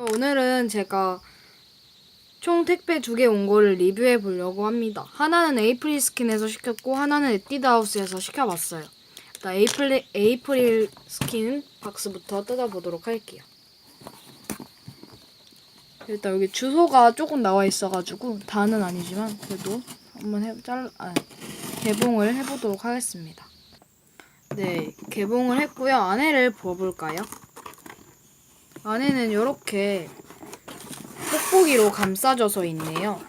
오늘은 제가 총 택배 두 개 온 거를 리뷰해 보려고 합니다. 하나는 에이프릴 스킨에서 시켰고 하나는 에뛰드하우스에서 시켜봤어요. 일단 에이프릴, 에이프릴 스킨 박스부터 뜯어보도록 할게요. 일단 여기 주소가 조금 나와 있어가지고 다는 아니지만 그래도 한번 해, 잘, 아, 개봉을 해보도록 하겠습니다. 네, 개봉을 했고요. 안에를 봐볼까요? 안에는 이렇게 뽁뽁이로 감싸져서 있네요.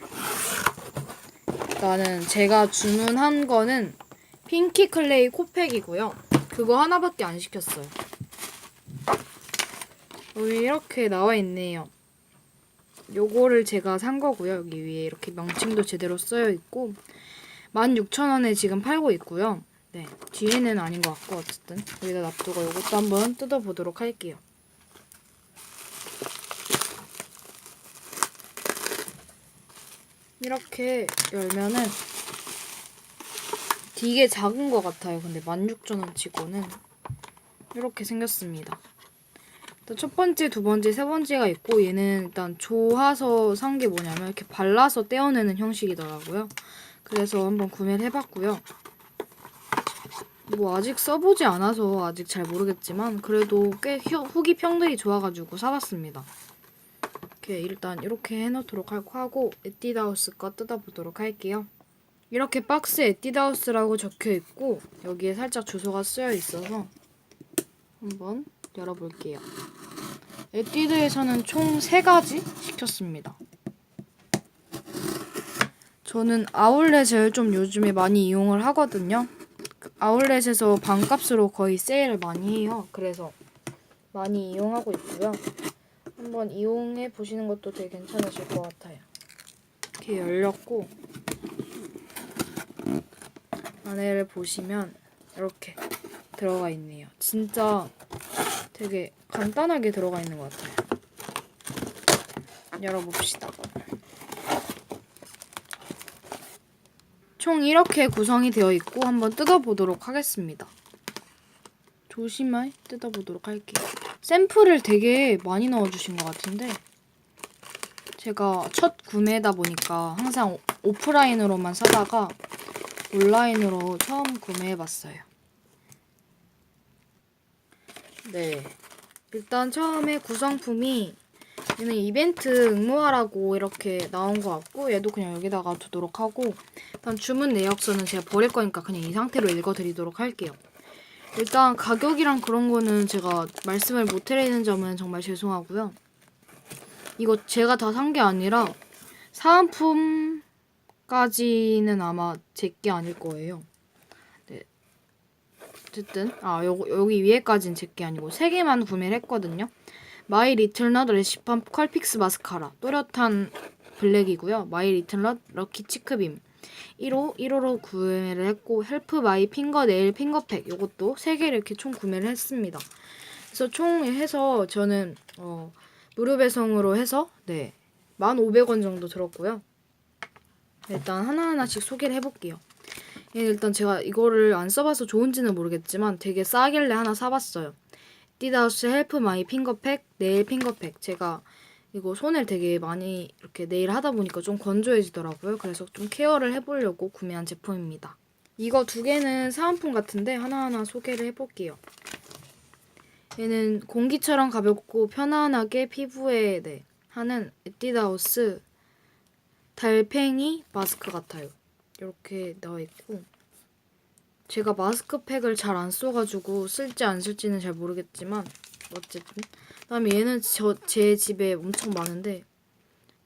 일단은 제가 주문한 거는 핑키 클레이 코팩이고요. 그거 하나밖에 안 시켰어요. 이렇게 나와 있네요. 요거를 제가 산 거고요. 여기 위에 이렇게 명칭도 제대로 쓰여 있고 16,000원에 지금 팔고 있고요. 네, 뒤에는 아닌 것 같고 어쨌든 여기다 놔두고 이것도 한번 뜯어보도록 할게요. 이렇게 열면은 되게 작은 것 같아요. 근데 16,000원 치고는 이렇게 생겼습니다. 일단 첫 번째, 두 번째, 세 번째가 있고 얘는 일단 조화서 산 게 뭐냐면 이렇게 발라서 떼어내는 형식이더라고요. 그래서 한번 구매를 해봤고요. 뭐 아직 써보지 않아서 아직 잘 모르겠지만 그래도 꽤 휴, 후기 평들이 좋아가지고 사봤습니다. 이렇게 일단 이렇게 해놓도록 할- 하고 에뛰드하우스 거 뜯어보도록 할게요. 이렇게 박스에 에뛰드하우스라고 적혀 있고 여기에 살짝 주소가 쓰여 있어서 한번 열어볼게요. 에뛰드에서는 총 3가지 시켰습니다. 저는 아울렛을 좀 요즘에 많이 이용을 하거든요. 그 아울렛에서 반값으로 거의 세일을 많이 해요. 그래서 많이 이용하고 있고요. 한번 이용해 보시는 것도 되게 괜찮으실 것 같아요. 이렇게 열렸고 안에를 보시면 이렇게 들어가 있네요. 진짜 되게 간단하게 들어가 있는 것 같아요. 열어봅시다. 총 이렇게 구성이 되어 있고 한번 뜯어보도록 하겠습니다. 조심히 뜯어보도록 할게요. 샘플을 되게 많이 넣어주신 것 같은데 제가 첫 구매다 보니까 항상 오- 오프라인으로만 사다가 온라인으로 처음 구매해봤어요. 네. 일단 처음에 구성품이 얘는 이벤트 응모하라고 이렇게 나온 것 같고 얘도 그냥 여기다가 두도록 하고 일단 주문 내역서는 제가 버릴 거니까 그냥 이 상태로 읽어드리도록 할게요. 일단 가격이랑 그런 거는 제가 말씀을 못 드리는 점은 정말 죄송하고요. 이거 제가 다 산 게 아니라 사은품까지는 아마 제 게 아닐 거예요. 네. 어쨌든 아 요, 여기 위에까지는 제 게 아니고 세 개만 구매를 했거든요. 마이 리틀넛 레시판 컬픽스 마스카라 또렷한 블랙이고요. 마이 리틀넛 럭키 치크빔 1호 1호로 구매를 했고 헬프 마이 핑거 네일 핑거팩 요것도 세 개를 이렇게 총 구매를 했습니다. 그래서 총 해서 저는 어 무료 배송으로 해서 네 1,500원 정도 들었고요. 일단 하나하나씩 소개를 해볼게요. 얘는 일단 제가 이거를 안 써봐서 좋은지는 모르겠지만 되게 싸길래 하나 사봤어요. 띠다우스 헬프 마이 핑거팩 네일 핑거팩 제가 이거 손을 되게 많이 이렇게 네일 하다 보니까 좀 건조해지더라고요. 그래서 좀 케어를 해보려고 구매한 제품입니다. 이거 두 개는 사은품 같은데 하나하나 소개를 해볼게요. 얘는 공기처럼 가볍고 편안하게 피부에 네, 하는 에뛰드하우스 달팽이 마스크 같아요. 이렇게 나와 있고 제가 마스크팩을 잘 안 써가지고 쓸지 안 쓸지는 잘 모르겠지만 어쨌든 그다음에 얘는 저 제 집에 엄청 많은데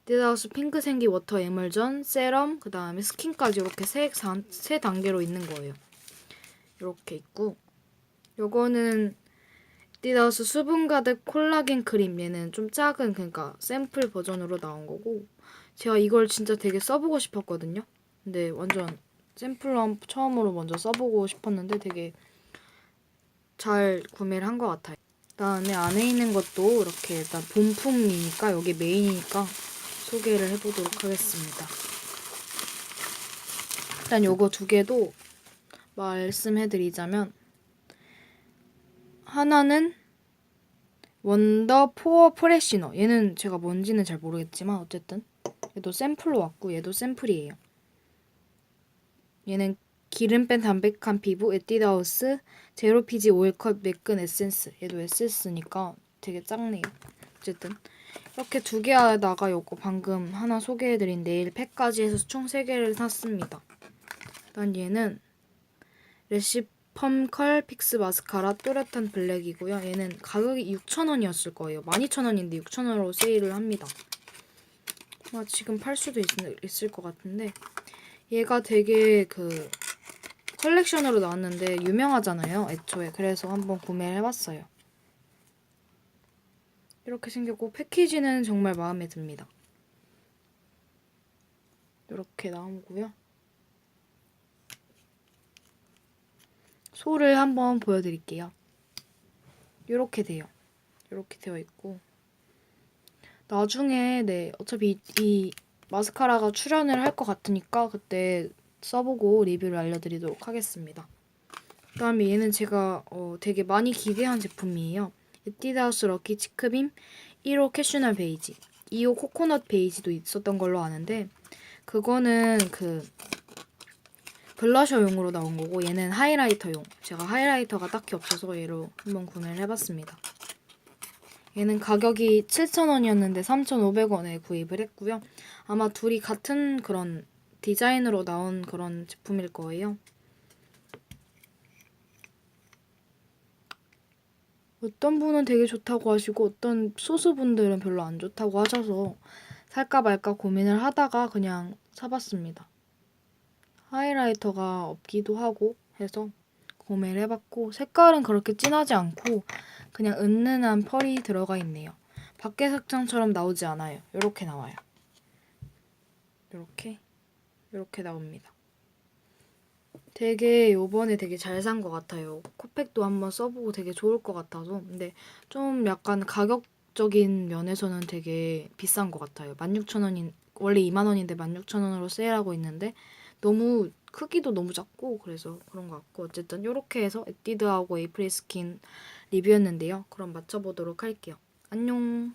디다우스 핑크 생기 워터 에멀전 세럼 그 다음에 스킨까지 이렇게 세, 사- 세 단계로 있는 거예요. 이렇게 있고 요거는 디다우스 수분 가득 콜라겐 크림 얘는 좀 작은 그러니까 샘플 버전으로 나온 거고 제가 이걸 진짜 되게 써보고 싶었거든요. 근데 완전 샘플로 한- 처음으로 먼저 써보고 싶었는데 되게 잘 구매를 한 것 같아요. 그다음에 안에 있는 것도 이렇게 일단 본품이니까 여기 메인이니까 소개를 해보도록 하겠습니다. 일단 요거 두 개도 말씀해드리자면 하나는 원더 포어 프레시너. 얘는 제가 뭔지는 잘 모르겠지만 어쨌든 얘도 샘플로 왔고 얘도 샘플이에요. 얘는 기름 뺀 담백한 피부 에뛰드하우스 제로 피지 오일컷 매끈 에센스. 얘도 에센스니까 되게 작네요. 어쨌든 이렇게 두 개에다가 요거 방금 하나 소개해드린 네일 팩까지 해서 총 세 개를 샀습니다. 일단 얘는 레시 펌 컬 픽스 마스카라 또렷한 블랙이고요. 얘는 가격이 6,000원이었을 거예요. 12,000원인데 6,000원으로 세일을 합니다. 아마 지금 팔 수도 있, 있을 것 같은데 얘가 되게 그 컬렉션으로 나왔는데 유명하잖아요. 애초에 그래서 한번 구매를 해봤어요. 이렇게 생겼고 패키지는 정말 마음에 듭니다. 이렇게 나오고요. 소를 한번 보여드릴게요. 이렇게 돼요. 이렇게 되어 있고 나중에 네 어차피 이, 이 마스카라가 출연을 할 것 같으니까 그때 써보고 리뷰를 알려드리도록 하겠습니다. 그 다음에 얘는 제가 어, 되게 많이 기대한 제품이에요. 에뛰드하우스 럭키 치크빔 1호 캐슈널 베이지 2호 코코넛 베이지도 있었던 걸로 아는데 그거는 그 블러셔용으로 나온 거고 얘는 하이라이터용. 제가 하이라이터가 딱히 없어서 얘로 한번 구매를 해봤습니다. 얘는 가격이 7,000원이었는데 3,500원에 구입을 했고요. 아마 둘이 같은 그런 디자인으로 나온 그런 제품일 거예요. 어떤 분은 되게 좋다고 하시고 어떤 소수분들은 별로 안 좋다고 하셔서 살까 말까 고민을 하다가 그냥 사봤습니다. 하이라이터가 없기도 하고 해서 구매를 해봤고 색깔은 그렇게 진하지 않고 그냥 은은한 펄이 들어가 있네요. 밖에 색상처럼 나오지 않아요. 이렇게 나와요. 이렇게 이렇게 나옵니다. 되게 요번에 되게 잘 산 것 같아요. 코팩도 한번 써보고 되게 좋을 것 같아서 근데 좀 약간 가격적인 면에서는 되게 비싼 것 같아요. 16,000원인 원래 2만 원인데 16,000원으로 세일하고 있는데 너무 크기도 너무 작고 그래서 그런 것 같고 어쨌든 이렇게 해서 에뛰드하고 에이프릴 스킨 리뷰였는데요. 그럼 맞춰보도록 할게요. 안녕.